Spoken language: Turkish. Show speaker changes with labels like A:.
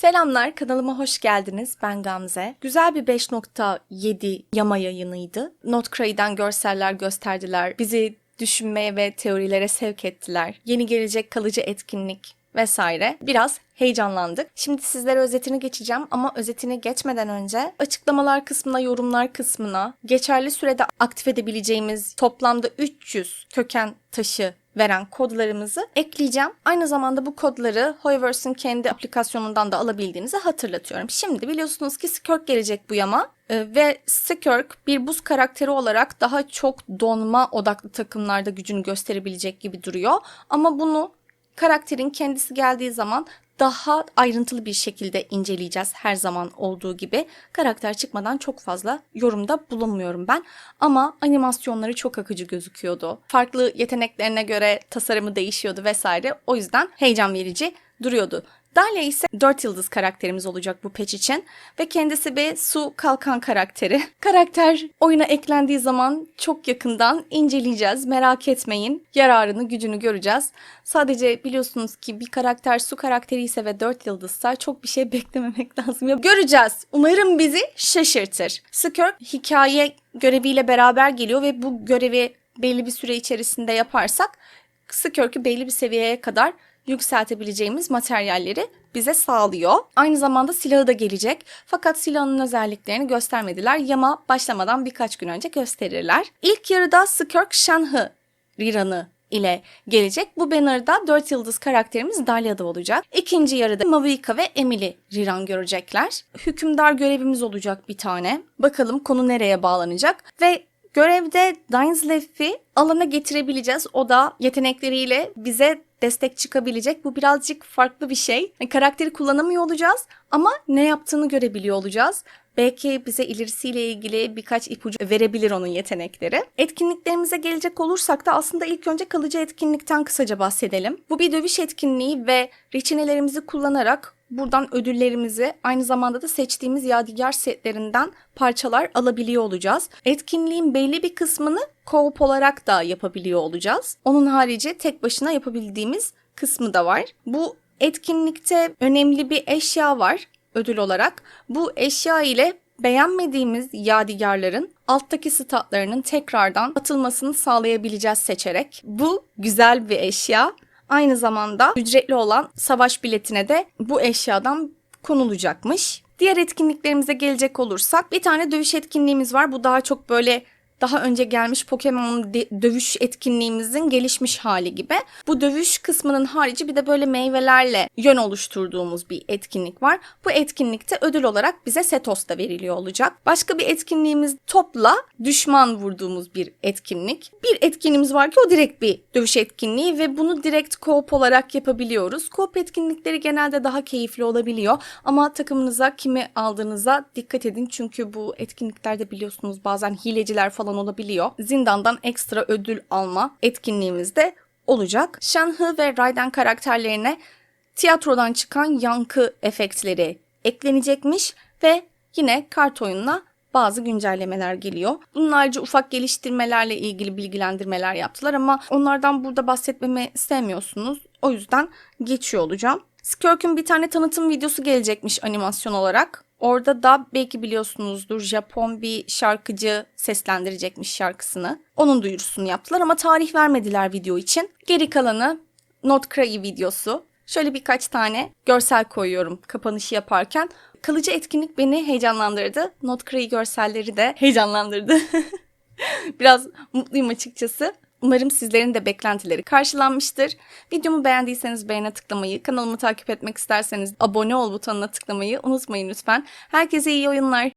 A: Selamlar, kanalıma hoş geldiniz. Ben Gamze. Güzel bir 5.7 yama yayınıydı. Notcray'den görseller gösterdiler. Bizi düşünmeye ve teorilere sevk ettiler. Yeni gelecek kalıcı etkinlik vesaire. Biraz heyecanlandık. Şimdi sizlere özetini geçeceğim ama özetini geçmeden önce açıklamalar kısmına, yorumlar kısmına geçerli sürede aktif edebileceğimiz toplamda 300 köken taşı veren kodlarımızı ekleyeceğim. Aynı zamanda bu kodları Hoyoverse'ın kendi aplikasyonundan da alabildiğinizi hatırlatıyorum. Şimdi biliyorsunuz ki Skirk gelecek bu yama Ee, ve Skirk bir buz karakteri olarak daha çok donma odaklı takımlarda gücünü gösterebilecek gibi duruyor. Ama bunu karakterin kendisi geldiği zaman daha ayrıntılı bir şekilde inceleyeceğiz her zaman olduğu gibi. Karakter çıkmadan çok fazla yorumda bulunmuyorum ben. Ama animasyonları çok akıcı gözüküyordu. Farklı yeteneklerine göre tasarımı değişiyordu vesaire. O yüzden heyecan verici duruyordu. Dahlia ise 4 yıldız karakterimiz olacak bu patch için ve kendisi bir su kalkan karakteri. Karakter oyuna eklendiği zaman çok yakından inceleyeceğiz. Merak etmeyin. Yararını, gücünü göreceğiz. Sadece biliyorsunuz ki bir karakter su karakteri ise ve 4 yıldızsa çok bir şey beklememek lazım. Ya göreceğiz. Umarım bizi şaşırtır. Skirk hikaye göreviyle beraber geliyor ve bu görevi belli bir süre içerisinde yaparsak Skirk'ü belli bir seviyeye kadar yükseltebileceğimiz materyalleri bize sağlıyor. Aynı zamanda silahı da gelecek. Fakat silahın özelliklerini göstermediler. Yama başlamadan birkaç gün önce gösterirler. İlk yarıda Skirk Shenhe Riran'ı ile gelecek. Bu banner'da 4 yıldız karakterimiz Dalia'da olacak. İkinci yarıda Mavuika ve Emily Riran görecekler. Hükümdar görevimiz olacak bir tane. Bakalım konu nereye bağlanacak. Ve görevde Dainsleif'i alana getirebileceğiz. O da yetenekleriyle bize destek çıkabilecek. Bu birazcık farklı bir şey. Yani karakteri kullanamıyor olacağız ama ne yaptığını görebiliyor olacağız. Belki bize ilerisiyle ilgili birkaç ipucu verebilir onun yetenekleri. Etkinliklerimize gelecek olursak da aslında ilk önce kalıcı etkinlikten kısaca bahsedelim. Bu bir dövüş etkinliği ve reçinelerimizi kullanarak buradan ödüllerimizi aynı zamanda da seçtiğimiz yadigar setlerinden parçalar alabiliyor olacağız. Etkinliğin belli bir kısmını co-op olarak da yapabiliyor olacağız. Onun harici tek başına yapabildiğimiz kısmı da var. Bu etkinlikte önemli bir eşya var ödül olarak. Bu eşya ile beğenmediğimiz yadigarların alttaki statlarının tekrardan atılmasını sağlayabileceğiz seçerek. Bu güzel bir eşya. Aynı zamanda ücretli olan savaş biletine de bu eşyadan konulacakmış. Diğer etkinliklerimize gelecek olursak bir tane dövüş etkinliğimiz var. Bu daha çok böyle daha önce gelmiş Pokemon dövüş etkinliğimizin gelişmiş hali gibi. Bu dövüş kısmının harici bir de böyle meyvelerle yön oluşturduğumuz bir etkinlik var. Bu etkinlikte ödül olarak bize Setos da veriliyor olacak. Başka bir etkinliğimiz topla düşman vurduğumuz bir etkinlik. Bir etkinliğimiz var ki o direkt bir dövüş etkinliği ve bunu direkt co-op olarak yapabiliyoruz. Co-op etkinlikleri genelde daha keyifli olabiliyor ama takımınıza kimi aldığınıza dikkat edin çünkü bu etkinliklerde biliyorsunuz bazen hileciler falan olabiliyor. Zindandan ekstra ödül alma etkinliğimiz de olacak. Shenhe ve Raiden karakterlerine tiyatrodan çıkan yankı efektleri eklenecekmiş ve yine kart oyununa bazı güncellemeler geliyor. Bunun harici ufak geliştirmelerle ilgili bilgilendirmeler yaptılar ama onlardan burada bahsetmemi istemiyorsunuz. O yüzden geçiyor olacağım. Skirk'ün bir tane tanıtım videosu gelecekmiş animasyon olarak. Orada da belki biliyorsunuzdur Japon bir şarkıcı seslendirecekmiş şarkısını. Onun duyurusunu yaptılar ama tarih vermediler video için. Geri kalanı Notcray videosu. Şöyle birkaç tane görsel koyuyorum kapanışı yaparken. Kalıcı etkinlik beni heyecanlandırdı. Notcray görselleri de heyecanlandırdı. Biraz mutluyum açıkçası. Umarım sizlerin de beklentileri karşılanmıştır. Videomu beğendiyseniz beğene tıklamayı, kanalımı takip etmek isterseniz abone ol butonuna tıklamayı unutmayın lütfen. Herkese iyi oyunlar.